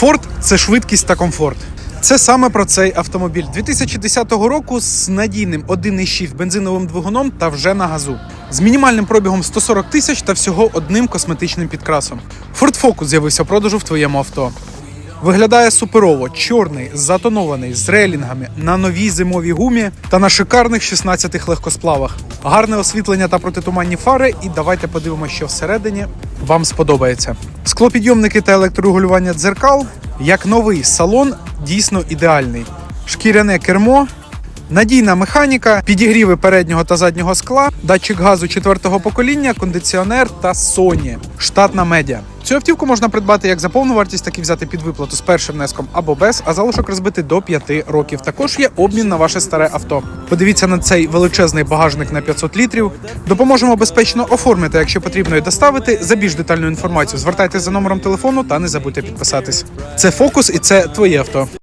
Ford – це швидкість та комфорт. Це саме про цей автомобіль 2010 року з надійним 1,6 бензиновим двигуном та вже на газу. З мінімальним пробігом 140 тисяч та всього одним косметичним підкрасом. Ford Focus з'явився в продажу в твоєму авто. Виглядає суперово, чорний, затонований, з релінгами, на новій зимовій гумі та на шикарних 16 легкосплавах. Гарне освітлення та протитуманні фари. І давайте подивимося, що всередині вам сподобається. Склопідйомники та електрорегулювання дзеркал, як новий салон, дійсно ідеальний. Шкіряне кермо, Надійна механіка, підігріви переднього та заднього скла, датчик газу четвертого покоління, кондиціонер та Sony. Штатна медіа. Цю автівку можна придбати як за повну вартість, так і взяти під виплату з першим внеском або без, а залишок розбити до 5 років. Також є обмін на ваше старе авто. Подивіться на цей величезний багажник на 500 літрів. Допоможемо безпечно оформити, якщо потрібно і доставити. За більш детальну інформацію звертайтеся за номером телефону та не забудьте підписатись. Це фокус і це твоє авто.